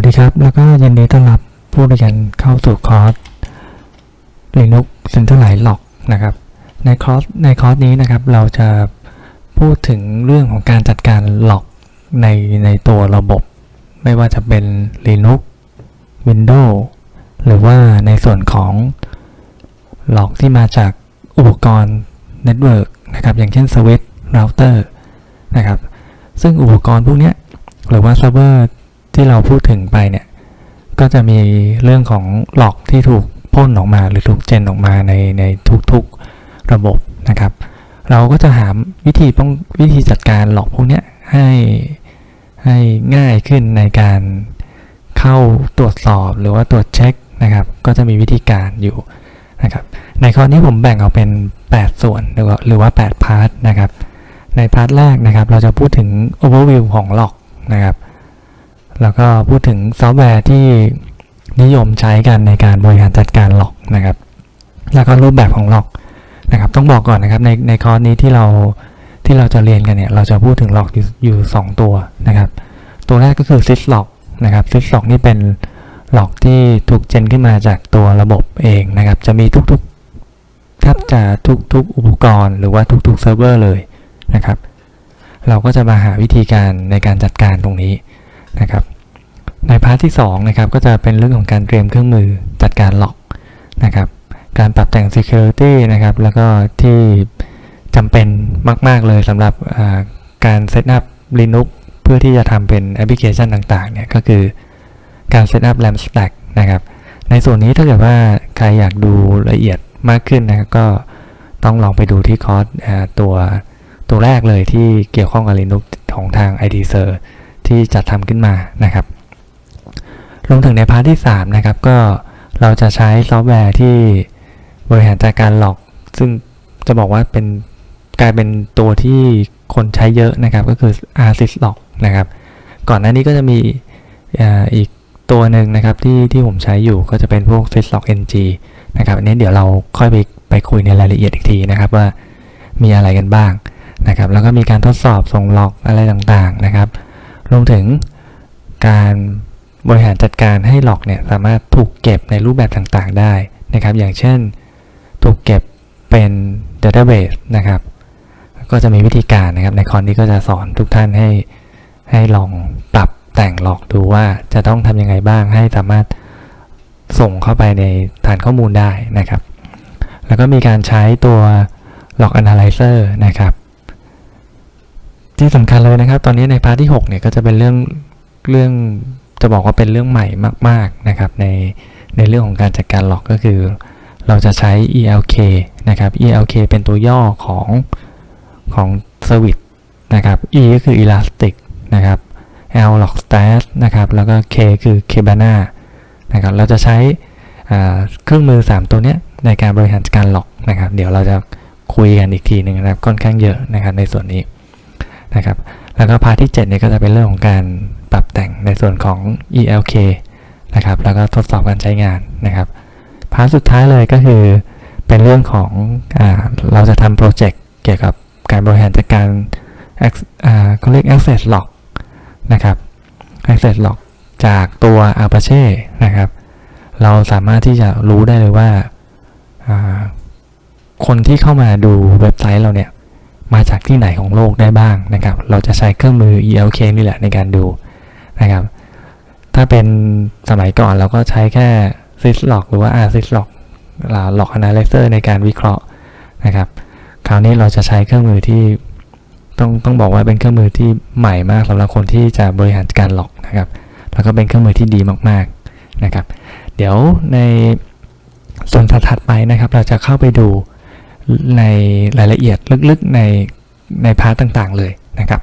วัสดีครับ แล้วก็ยินดีต้อนรับผู้เรียนเข้าสู่คอร์ส Linux Centralized Lock นะครับ ในคอร์สในคอร์สนี้นะครับ เราจะพูดถึงเรื่องของการจัดการล็อกในในตัวระบบ ไม่ว่าจะเป็น Linux Windows หรือว่าในส่วนของล็อกที่มาจากอุปกรณ์เน็ตเวิร์กนะครับ อย่างเช่นสวิตช์เราเตอร์นะครับ ซึ่งอุปกรณ์พวกนี้หรือว่าเซิร์ฟเวอร์ ที่เราพูดถึงไปเนี่ย ก็จะมีเรื่องของหลอกที่ถูกพ่นออกมาหรือถูกเจนออกมาในในทุกๆระบบนะครับ เราก็จะหาวิธีป้องวิธีจัดการหลอกพวกนี้ให้ให้ง่ายขึ้นในการเข้าตรวจสอบหรือว่าตรวจเช็คนะครับ ก็จะมีวิธีการอยู่นะครับ ในข้อนี้ผมแบ่งออกเป็น 8 ส่วนหรือว่าหรือว่า8พาร์ทนะครับ ในพาร์ทแรกนะครับ เราจะพูดถึง overview ของหลอกนะครับ แล้วก็พูดถึงซอฟต์แวร์ที่นิยมใช้กันในการบริหารจัดการหลอกนะครับ แล้วก็รูปแบบของหลอกนะครับ ต้องบอกก่อนนะครับในในคอร์สนี้ที่เราที่เราจะเรียนกันเนี่ย เราจะพูดถึงหลอกอยู่อยู่สองตัวนะครับ ตัวแรกก็คือ sys log นะครับ sys log นี่เป็นหลอกที่ถูกเจนขึ้นมาจากตัวระบบเองนะครับ จะมีทุกๆแทบจะทุกๆ อุปกรณ์หรือว่าทุกๆเซิร์ฟเวอร์เลยนะครับ เราก็จะมาหาวิธีการในการจัดการตรงนี้ นะครับ ในพาร์ทที่2นะครับก็จะเป็นเรื่องของการเตรียมเครื่องมือจัดการล็อกนะครับ การปรับแต่ง Security นะครับ แล้วก็ที่จำเป็นมาก ๆ เลยสำหรับการเซตอัพ Linux เพื่อที่จะทำเป็นแอปพลิเคชันต่าง ๆ เนี่ย ก็คือการเซตอัพ RAM Stack นะครับ ในส่วนนี้ถ้าเกิดว่าใครอยากดูละเอียดมากขึ้นนะครับก็ต้องลองไปดูที่คอร์สตัวตัวแรกเลยที่เกี่ยวข้องกับ Linux ของทาง ID s e r ที่จัดทำขึ้นมานะครับรวมถึงในพาร์ทที่3นะครับก็เราจะใช้ซอฟต์แวร์ที่บริหารจัดการหลอก ซึ่งจะบอกว่าเป็นกลายเป็นตัวที่คนใช้เยอะนะครับ ก็คือ Arsys Log นะครับ ก่อนหน้านี้ก็จะมีอีกตัวหนึ่งนะครับที่ที่ผมใช้อยู่ก็จะเป็นพวก Syslog NG นะครับอันนี้เดี๋ยวเราค่อยไปไปคุยในรายละเอียดอีกทีนะครับว่ามีอะไรกันบ้างนะครับ แล้วก็มีการทดสอบส่งล็อกอะไรต่างๆนะครับ รวมถึงการบริหารจัดการให้หลอกเนี่ยสามารถถูกเก็บในรูปแบบต่างๆได้นะครับ อย่างเช่นถูกเก็บเป็น Database นะครับ ก็จะมีวิธีการนะครับ ในคอนนี้ก็จะสอนทุกท่านให้ให้ลองปรับแต่งหลอกดูว่าจะต้องทำยังไงบ้างให้สามารถส่งเข้าไปในฐานข้อมูลได้นะครับ แล้วก็มีการใช้ตัว Log Analyzer นะครับ ที่สำคัญเลยนะครับ ตอนนี้ในพาร์ทที่6เนี่ยก็จะเป็นเรื่องเรื่องจะบอกว่าเป็นเรื่องใหม่มาก ๆนะครับ ในในเรื่องของการจัดการหลอกก็คือ เราจะใช้ ELK นะครับ ELK เป็นตัวย่อของของ Service นะครับ E ก็คือ Elastic นะครับ L log stash นะครับ แล้วก็ K คือ Kibana นะครับ เราจะใช้เครื่องมือ 3 ตัวนี้ในการบริหารจัดการหลอกนะครับ เดี๋ยวเราจะคุยกันอีกทีหนึ่งนะครับ ค่อนข้างเยอะนะครับในส่วนนี้ นะครับ แล้วก็พาร์ทที่ 7 เนี่ยก็จะเป็นเรื่องของการปรับแต่งในส่วนของ ELK นะครับ แล้วก็ทดสอบการใช้งานนะครับ พาร์ทสุดท้ายเลยก็คือเป็นเรื่องของอเราจะทำโปรเจกต์เกี่ยวกับการบริหารจัดการเขาเรียก Access Log นะครับ Access Log จากตัว Apache นะครับ เราสามารถที่จะรู้ได้เลยว่าคนที่เข้ามาดูเว็บไซต์เราเนี่ย มาจากที่ไหนของโลกได้บ้างนะครับ เราจะใช้เครื่องมือ ELK นี่แหละในการดูนะครับ ถ้าเป็นสมัยก่อนเราก็ใช้แค่ syslog หรือว่า rsyslog log analyzer ในการวิเคราะห์นะครับ คราวนี้เราจะใช้เครื่องมือที่ต้องต้องบอกว่าเป็นเครื่องมือที่ใหม่มากสำหรับคนที่จะบริหารการหลอกนะครับ แล้วก็เป็นเครื่องมือที่ดีมากๆนะครับ เดี๋ยวในส่วนถัดไปนะครับ เราจะเข้าไปดู ในรายละเอียดลึกๆในในพาร์ทต่างๆเลยนะครับ